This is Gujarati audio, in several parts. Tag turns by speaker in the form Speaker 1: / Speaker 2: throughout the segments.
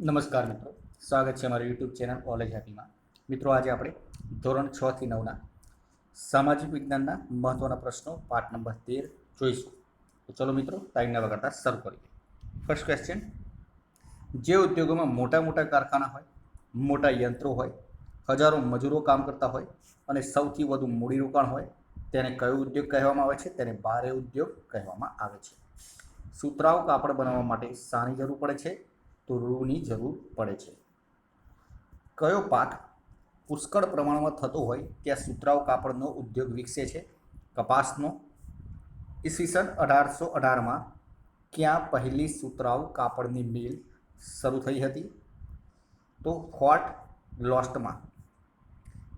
Speaker 1: નમસ્કાર મિત્રો. સ્વાગત છે અમારી યુટ્યુબ ચેનલ ઓલેજ હેપીમાં મિત્રો, આજે આપણે ધોરણ છ થી નવના સામાજિક વિજ્ઞાનના મહત્ત્વના પ્રશ્નો, પાઠ નંબર તેર જોઈશું. તો ચલો મિત્રો ટાઈમ ન વગાડતા શરૂ કરીએ. ફર્સ્ટ ક્વેશ્ચન જે ઉદ્યોગોમાં મોટા મોટા કારખાના હોય, મોટા યંત્રો હોય, હજારો મજૂરો કામ કરતા હોય અને સૌથી વધુ મૂડીરોકાણ હોય, તેને કયો ઉદ્યોગ કહેવામાં આવે છે? તેને ભારે ઉદ્યોગ કહેવામાં આવે છે. સુતરાઉ કાપડ બનાવવા માટે શાની જરૂર પડે છે. તો રૂની જરૂર પડે છે. કયો પાક પુષ્કળ પ્રમાણમાં થતો હોય ત્યાં સુતરાઉ કાપડનો ઉદ્યોગ વિકસે છે? કપાસનો ઈસવીસન અઢારસો અઢારમાં ક્યાં પહેલી સુતરાઉ કાપડની મિલ શરૂ થઈ હતી? તો ફોર્ટ લોસ્ટમાં.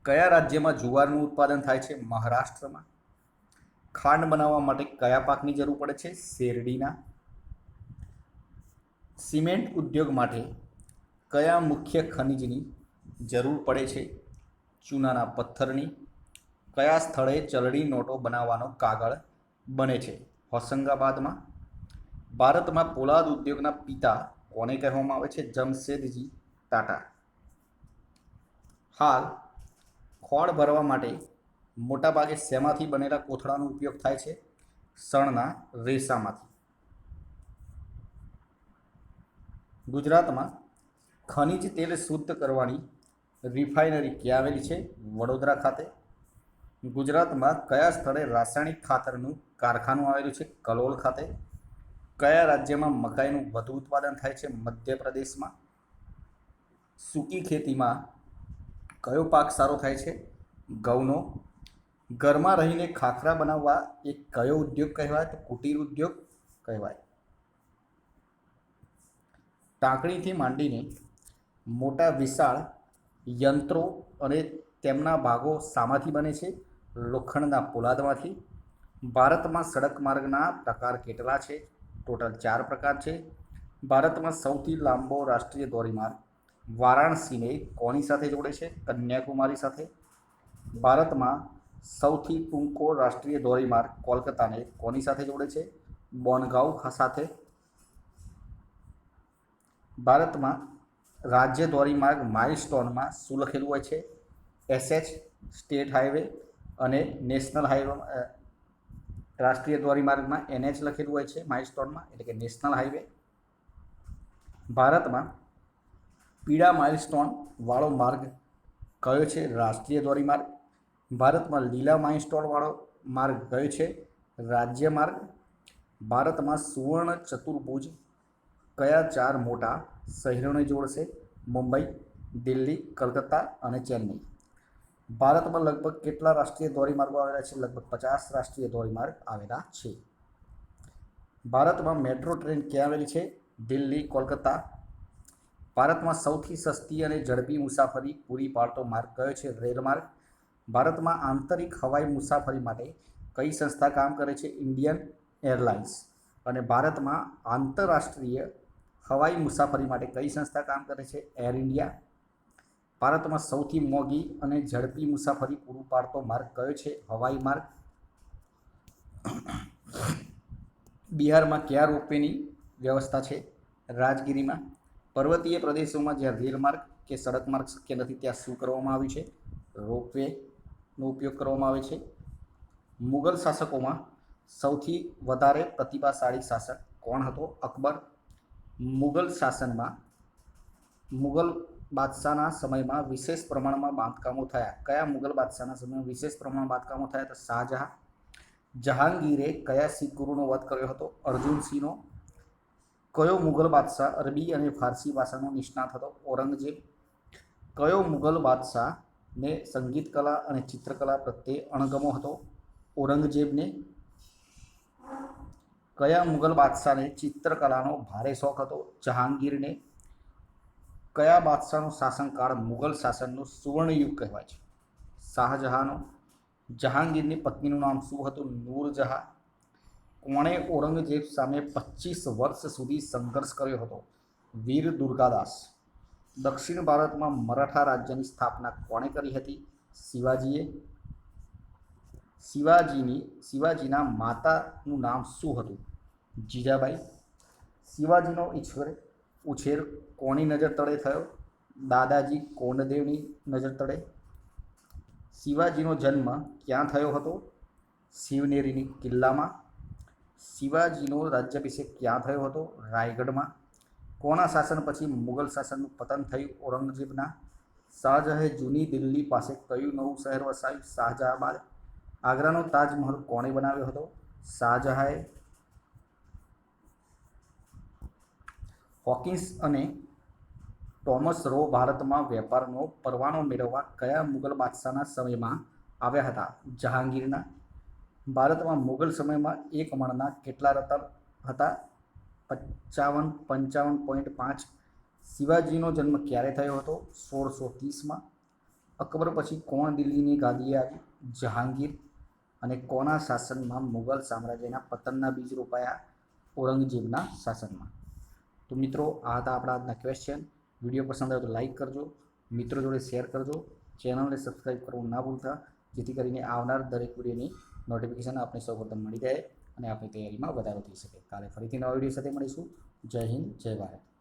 Speaker 1: કયા રાજ્યમાં જુવારનું ઉત્પાદન થાય છે? મહારાષ્ટ્રમાં. ખાંડ બનાવવા માટે કયા પાકની જરૂર પડે છે? શેરડીના. સિમેન્ટ ઉદ્યોગ માટે કયા મુખ્ય ખનિજની જરૂર પડે છે? ચૂનાના પથ્થરની. કયા સ્થળે ચલણી નોટો બનાવવાનો કાગળ બને છે? હોશંગાબાદમાં. ભારતમાં પોલાદ ઉદ્યોગના પિતા કોને કહેવામાં આવે છે? જમશેદજી ટાટા. હાલ, ખોળ ભરવા માટે મોટાભાગે શેમાંથી બનેલા કોથળાનો ઉપયોગ થાય છે? શણના રેસામાંથી. ગુજરાતમાં ખનિજ તેલ શુદ્ધ કરવાની રિફાઇનરી ક્યાં આવેલી છે? વડોદરા ખાતે. ગુજરાતમાં કયા સ્થળે રાસાયણિક ખાતરનું કારખાનું આવેલું છે? કલોલ ખાતે. કયા રાજ્યમાં મકાઈનું વધુ ઉત્પાદન થાય છે? મધ્યપ્રદેશમાં. સૂકી ખેતીમાં કયો પાક સારો થાય છે? ઘઉંનો. ઘરમાં રહીને ખાખરા બનાવવા એ કયો ઉદ્યોગ કહેવાય? તો કુટીર ઉદ્યોગ કહેવાય. ટાંકણીથી માંડીને મોટા વિશાળ યંત્રો અને તેમના ભાગો શામાંથી બને છે. લોખંડના પોલાદમાંથી ભારતમાં સડક માર્ગના પ્રકાર કેટલા છે? ટોટલ ચાર પ્રકાર છે. ભારતમાં સૌથી લાંબો રાષ્ટ્રીય ધોરીમાર્ગ વારાણસીને કોની સાથે જોડે છે? કન્યાકુમારી સાથે. ભારતમાં સૌથી ટૂંકો રાષ્ટ્રીય ધોરીમાર્ગ કોલકાતાને કોની સાથે જોડે છે? બોનગાંવ સાથે. ભારતમાં રાજ્ય ધોરીમાર્ગ માઇલસ્ટોનમાં શું લખેલું હોય છે? એસએચ, સ્ટેટ હાઈવે અને નેશનલ હાઈવે રાષ્ટ્રીય ધોરીમાર્ગમાં એનએચ લખેલું હોય છે માઇલસ્ટોનમાં, એટલે કે નેશનલ હાઈવે ભારતમાં પીળા માઇલસ્ટોન વાળો માર્ગ કયો છે? રાષ્ટ્રીય ધોરીમાર્ગ. ભારતમાં લીલા માઇલસ્ટોન વાળો માર્ગ કયો છે? રાજ્ય માર્ગ. ભારતમાં સુવર્ણ ચતુર્ભુજ કયા ચાર મોટા શહેરોને જોડશે? મુંબઈ, દિલ્હી, કલકત્તા અને ચેન્નઈ. ભારતમાં લગભગ કેટલા રાષ્ટ્રીય ધોરીમાર્ગો આવેલા છે? લગભગ પચાસ રાષ્ટ્રીય ધોરીમાર્ગ આવેલા છે. ભારતમાં મેટ્રો ટ્રેન ક્યાં આવેલી છે? દિલ્હી કોલકાતા ભારતમાં સૌથી સસ્તી અને ઝડપી મુસાફરી પૂરી પાડતો માર્ગ કયો છે? રેલમાર્ગ. ભારતમાં આંતરિક હવાઈ મુસાફરી માટે કઈ સંસ્થા કામ કરે છે? Indian airlines. અને ભારતમાં આંતરરાષ્ટ્રીય હવાઈ મુસાફરી માટે કઈ સંસ્થા કામ કરે છે? એર ઇન્ડિયા ભારતમાં સૌથી મોંઘી અને ઝડપી મુસાફરી પૂરું પાડતો માર્ગ કયો છે? હવાઈ માર્ગ. બિહારમાં કયા રોપવેની વ્યવસ્થા છે? રાજગીરીમાં. પર્વતીય પ્રદેશોમાં જ્યાં રેલમાર્ગ કે સડક માર્ગ શક્ય નથી, ત્યાં શું કરવામાં આવ્યું છે? રોપવેનો ઉપયોગ કરવામાં આવે છે. મુગલ શાસકોમાં સૌથી વધારે પ્રતિભાશાળી શાસક કોણ હતો? અકબર મુગલ શાસનમાં, મુગલ બાદશાહના સમયમાં વિશેષ પ્રમાણમાં બાંધકામો થયા. કયા મુગલ બાદશાહના સમયમાં વિશેષ પ્રમાણમાં બાંધકામો થયા? તો શાહજહાં. જહાંગીરે કયા ગુરુનો વધ કર્યો હતો? અર્જુન સિંહનો. કયો મુગલ બાદશાહ અરબી અને ફારસી ભાષાનો નિષ્ણાત હતો? ઔરંગઝેબ. કયો મુગલ બાદશાહને સંગીત કલા અને ચિત્રકલા પ્રત્યે અણગમો હતો? ઔરંગઝેબને કયા મુગલ બાદશાહને ચિત્રકલાનો ભારે શોખ હતો? જહાંગીરને કયા બાદશાહનો શાસનકાળ મુગલ શાસનનું સુવર્ણયુગ કહેવાય છે? શાહજહાંનો. જહાંગીરની પત્નીનું નામ શું હતું? નૂરજહાં. કોણે ઔરંગઝેબ સામે પચીસ વર્ષ સુધી સંઘર્ષ કર્યો હતો? વીર દુર્ગાદાસ. દક્ષિણ ભારતમાં મરાઠા રાજ્યની સ્થાપના કોણે કરી હતી? શિવાજીએ શિવાજીની, શિવાજીના માતાનું નામ શું હતું? જીજાબાઈ. શિવાજીનો ઈશ્વર ઉછેર કોની નજર તળે થયો? દાદાજી કોંડદેવની નજર તળે. શિવાજીનો જન્મ ક્યાં થયો હતો? શિવનેરીની કિલ્લામાં. શિવાજીનો રાજ્યાભિષેક ક્યાં થયો હતો? રાયગઢમાં. કોના શાસન પછી મુગલ શાસનનું પતન થયું ઔરંગઝેબના? શાહજહાએ જૂની દિલ્હી પાસે કયું નવું શહેર વસાવ્યું? શાહજહાબાદ. આગ્રાનો તાજમહલ કોણે બનાવ્યો હતો? શાહજહાએ, હોકિન્સ અને ટોમસ રો ભારતમાં વેપારનો પરવાનો મેળવવા કયા મુગલ બાદશાહના સમયમાં આવ્યા હતા? જહાંગીરના. ભારતમાં મુગલ સમયમાં એક મણના કેટલા રતન હતા? પંચાવન પંચાવન પોઈન્ટ પાંચ. શિવાજીનો જન્મ ક્યારે થયો હતો? સોળસો ત્રીસમાં. અકબર પછી કોણ દિલ્હીની ગાદીએ આવી? જહાંગીર. અને કોના શાસનમાં મુગલ સામ્રાજ્યના પતનના બીજ રોપાયા? ઔરંગઝેબના શાસનમાં. તો મિત્રો, આ હતા આપણા આજના ક્વેશ્ચન વીડિયો પસંદ આવે તો લાઇક કરજો. મિત્રો જોડે શેર કરજો. ચેનલને સબસ્ક્રાઈબ કરવું ના ભૂલતા, જેથી કરીને આવનાર દરેક વિડીયોની નોટિફિકેશન આપણે સૌપ્રથમ મળી જાય અને આપણી તૈયારીમાં વધારો થઈ શકે. કાલે ફરીથી નવા વીડિયો સાથે મળીશું. જય હિન્દ, જય ભારત.